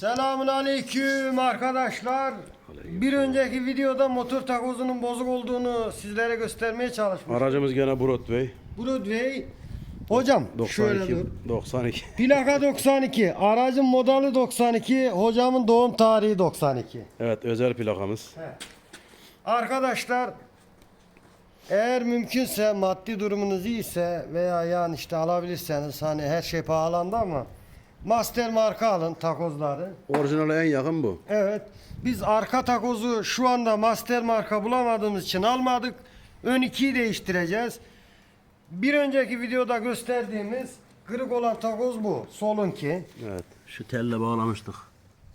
Selamun aleyküm arkadaşlar. Bir önceki videoda motor takozunun bozuk olduğunu sizlere göstermeye çalışmıştım. Aracımız gene Broadway. Broadway. Hocam şöyle 92. dur. 92. Plaka 92, aracın modeli 92, hocamın doğum tarihi 92. Evet özel plakamız. Arkadaşlar eğer mümkünse maddi durumunuz iyiyse veya yani işte alabilirseniz hani her şey pahalandı ama Master marka alın takozları. Orijinale en yakın bu. Evet. Biz arka takozu şu anda master marka bulamadığımız için almadık. Ön 2'yi değiştireceğiz. Bir önceki videoda gösterdiğimiz kırık olan takoz bu. Solunki. Evet. Şu telle bağlamıştık.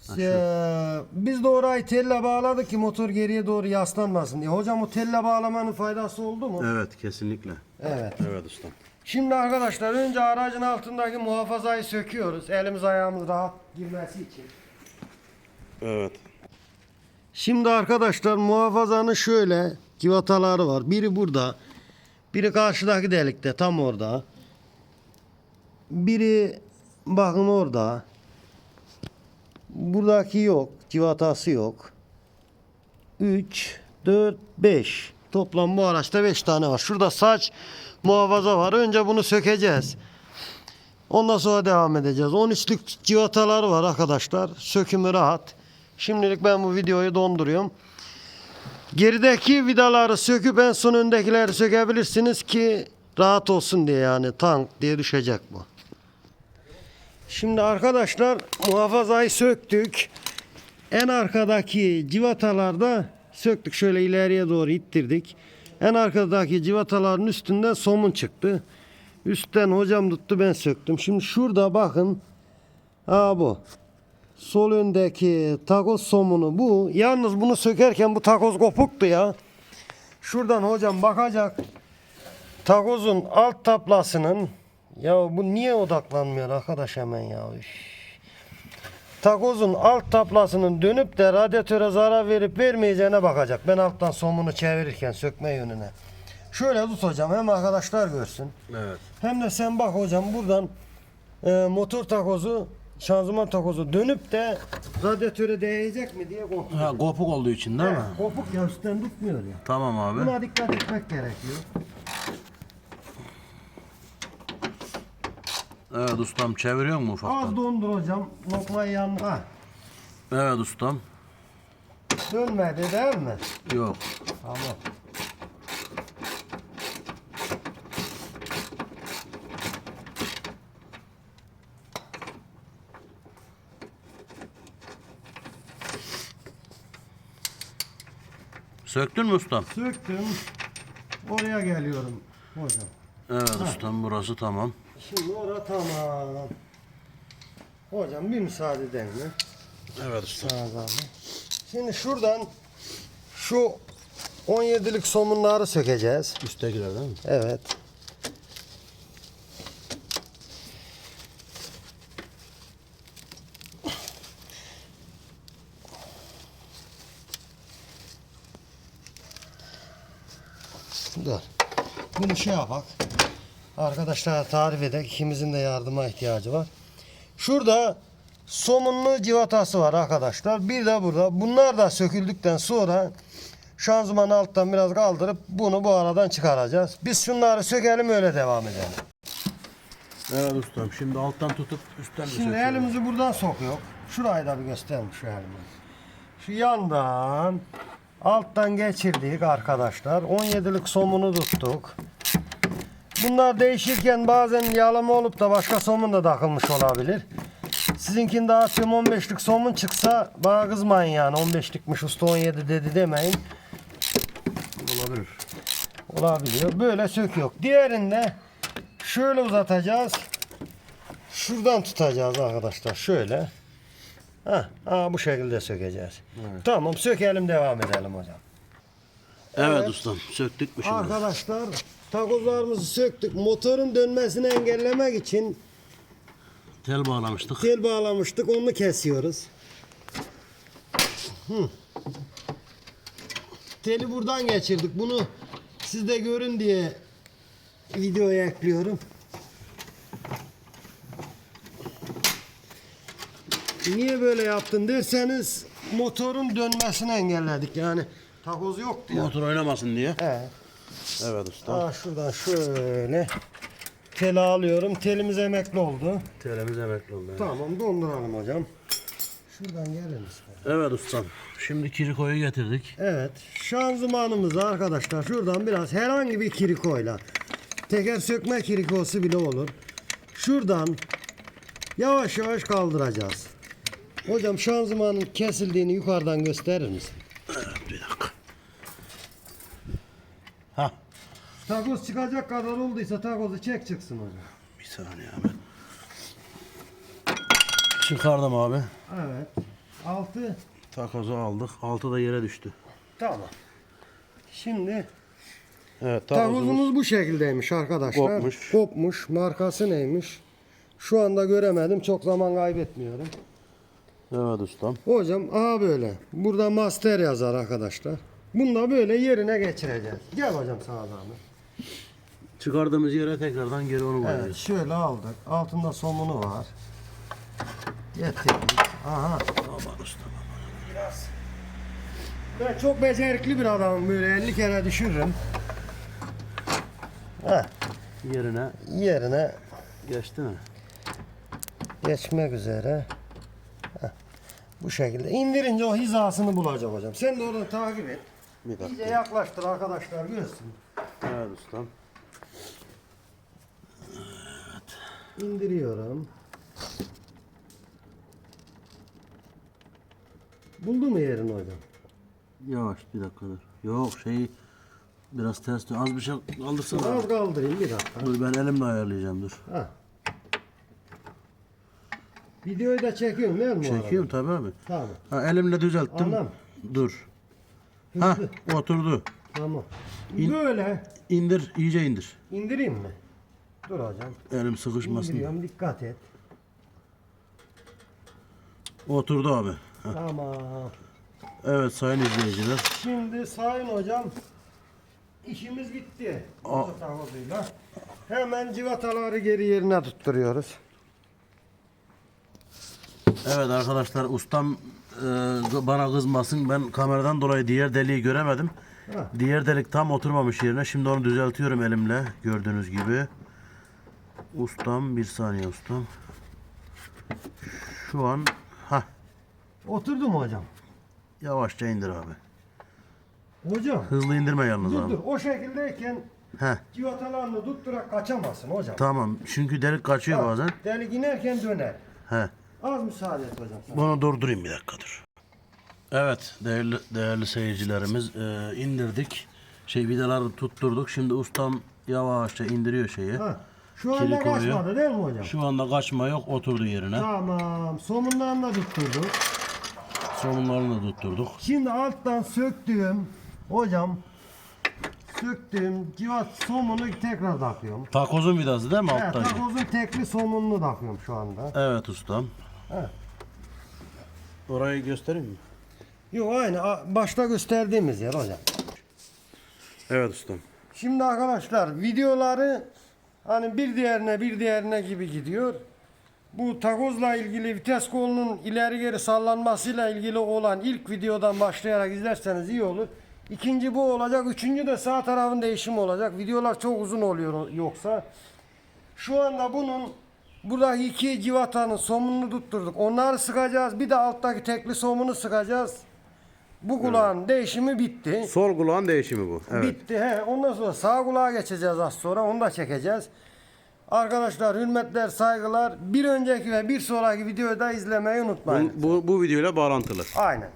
Ee, biz de orayı telle bağladık ki motor geriye doğru yaslanmasın diye. Hocam o telle bağlamanın faydası oldu mu? Evet kesinlikle. Evet. Evet usta. Şimdi arkadaşlar önce aracın altındaki muhafazayı söküyoruz. Elimiz ayağımız rahat girmesi için. Evet. Şimdi arkadaşlar muhafazanın şöyle civataları var. Biri burada. Biri karşıdaki delikte tam orada. Biri bakın orada. Buradaki yok. Civatası yok. 3, 4, 5. Toplam bu araçta 5 tane var. Şurada saç muhafaza var. Önce bunu sökeceğiz. Ondan sonra devam edeceğiz. 13'lük civataları var arkadaşlar. Sökümü rahat. Şimdilik ben bu videoyu donduruyorum. Gerideki vidaları söküp en son öndekileri sökebilirsiniz ki rahat olsun diye yani tank diye düşecek bu. Şimdi arkadaşlar muhafazayı söktük. En arkadaki civatalarda söktük. Şöyle ileriye doğru ittirdik. En arkadaki civataların üstünden somun çıktı. Üstten hocam tuttu ben söktüm. Şimdi şurada bakın. Ha bu. Sol öndeki takoz somunu bu. Yalnız bunu sökerken bu takoz kopuktu ya. Şuradan hocam bakacak. Takozun alt tablasının ya bu niye odaklanmıyor arkadaş hemen ya. Üş. Takozun alt tablasının dönüp de radyatöre zarar verip vermeyeceğine bakacak. Ben alttan somunu çevirirken sökme yönüne. Şöyle tut hocam hem arkadaşlar görsün. Evet. Hem de sen bak hocam buradan e, motor takozu, şanzıman takozu dönüp de radyatöre değecek mi diye kontrol Ha kopuk olduğu için değil mi? Kopuk ya üstten tutmuyor ya. Tamam abi. Buna dikkat etmek gerekiyor. Evet ustam çeviriyor mu Az ufaktan? dondur hocam. Lokmayı yan... Ha, Evet ustam. dönmedi değil mi? Yok. Tamam. Söktün mü ustam? Söktüm. Oraya geliyorum hocam. Evet ustam burası tamam. Şimdi orada tamam. Hocam bir müsaade edin mi? Evet. Sana zahmet. Şimdi şuradan şu 17'lik somunları sökeceğiz. Üsttekiler değil mi? Evet. Dur. Bunu şey yapak. Arkadaşlara tarif edek. İkimizin de yardıma ihtiyacı var. Şurada somunlu civatası var arkadaşlar. Bir de burada. Bunlar da söküldükten sonra şanzımanı alttan biraz kaldırıp bunu bu aradan çıkaracağız. Biz şunları sökelim öyle devam edelim. Evet ustam. Şimdi alttan tutup üstten Şimdi söküyoruz. elimizi buradan sokuyor. Şurayı da bir gösterelim şu elimizi. Şu yandan alttan geçirdik arkadaşlar. 17'lik somunu tuttuk. Bunlar değişirken bazen yağlama olup da başka somun da takılmış olabilir. Sizinkinde atıyorum 15'lik somun çıksa bana kızmayın yani 15'likmiş usta 17 dedi demeyin. Olabilir. Olabiliyor. Böyle sök yok. Diğerinde şöyle uzatacağız. Şuradan tutacağız arkadaşlar. Şöyle. Ha, ha bu şekilde sökeceğiz. Tamam sökelim devam edelim hocam. Evet, Evet. ustam. Söktük mü şimdi? Arkadaşlar takozlarımızı söktük. Motorun dönmesini engellemek için Tel bağlamıştık. tel bağlamıştık. Onu kesiyoruz. Hı. Teli buradan geçirdik. Bunu siz de görün diye videoya ekliyorum. niye böyle yaptın derseniz motorun dönmesini engelledik yani. Takoz yoktu ya. Motor oynamasın diye. He. Evet usta. Aa, şuradan şöyle teli alıyorum. Telimiz emekli oldu. Telemiz emekli oldu. Tamam donduralım hocam. Şuradan gelir misin? Evet ustam. Şimdi kirikoyu getirdik. Evet. Şanzımanımızı arkadaşlar şuradan biraz herhangi bir kirikoyla teker sökme kirikosu bile olur. Şuradan yavaş yavaş kaldıracağız. Hocam şanzımanın kesildiğini yukarıdan gösterir misin? Bir dakika. Ha. Takoz çıkacak kadar olduysa takozu çek çıksın hocam. Bir saniye abi. Çıkardım abi. Evet. Altı. Takozu aldık. Altı da yere düştü. Tamam. Şimdi Evet takozumuz. bu şekildeymiş arkadaşlar. Kopmuş. Kopmuş. Markası neymiş? Şu anda göremedim. Çok zaman kaybetmiyorum. Evet ustam. Hocam aha böyle. Burada master yazar arkadaşlar. Bunu da böyle yerine geçireceğiz. Gel hocam sağa zahmet. Çıkardığımız yere tekrardan geri onu Evet koyuyoruz. şöyle aldık. Altında somunu var. Getirdik. Aha. Aman ustam. Biraz. Ben çok becerikli bir adamım böyle 50 kere düşürürüm. Heh, Yerine yerine geçti mi? geçmek üzere. Heh, bu şekilde. indirince o hizasını bulacağım hocam. Sen de oradan takip et. Bir İyice dakika. yaklaştır arkadaşlar görsün. Evet ustam. İndiriyorum. Buldu mu yerini hocam? Yavaş bir dakika dur. Yok şey biraz ters dön. Az bir şey kaldırsana. Az kaldırayım bir dakika. Dur ben elimle ayarlayacağım dur. Ha. Videoyu da çekiyorum değil mi? Çekiyorum tabii abi. Tamam. Ha, elimle düzelttim. Anam. Dur. Ha oturdu. Tamam. İn- Böyle İndir iyice indir. indireyim mi? Dur hocam. Elim sıkışmasın. İndiriyorum dikkat et. Oturdu abi. Tamam. Evet sayın izleyiciler. Şimdi sayın hocam işimiz bitti. Aa. Takozuyla. Hemen civataları geri yerine tutturuyoruz. Evet arkadaşlar ustam e, bana kızmasın. Ben kameradan dolayı diğer deliği göremedim. Ha. Diğer delik tam oturmamış yerine. Şimdi onu düzeltiyorum elimle. Gördüğünüz gibi. Ustam bir saniye ustam. Şu an ha Oturdu mu hocam? yavaşça indir abi. Hocam. Hızlı indirme yalnız Dur abi. dur. O şekildeyken Heh, civatalarını tutturak kaçamazsın hocam. tamam. Çünkü delik kaçıyor bazen. Delik inerken döner. He. Az müsaade et hocam. Bunu durdurayım bir dakika dur. Evet değerli değerli seyircilerimiz e, indirdik. Şey vidaları tutturduk. Şimdi ustam yavaşça indiriyor şeyi. Ha. Şu anda Kili koyuyor. kaçmadı değil mi hocam? Şu anda kaçma yok oturdu yerine. Tamam. Somundan da tutturduk. Somunlarını da tutturduk. Şimdi alttan söktüğüm hocam söktüğüm civat somunu tekrar takıyorum. Takozun vidası değil mi Evet, alttaki? takozun tekli somununu takıyorum şu anda. Evet ustam. Evet. Orayı göstereyim mi? Yok aynı başta gösterdiğimiz yer hocam. Evet ustam. Şimdi arkadaşlar videoları hani bir diğerine bir diğerine gibi gidiyor. Bu takozla ilgili vites kolunun ileri geri sallanmasıyla ilgili olan ilk videodan başlayarak izlerseniz iyi olur. İkinci bu olacak. Üçüncü de sağ tarafın değişimi olacak. Videolar çok uzun oluyor yoksa. Şu anda bunun buradaki iki civatanın somununu tutturduk. Onları sıkacağız. Bir de alttaki tekli somunu sıkacağız. Bu kulağın değişimi bitti. Sol kulağın değişimi bu. Bitti he. Ondan sonra sağ kulağa geçeceğiz az sonra. Onu da çekeceğiz. Arkadaşlar hürmetler, saygılar. Bir önceki ve bir sonraki videoyu da izlemeyi unutmayın. bu, bu videoyla bağlantılı. Aynen.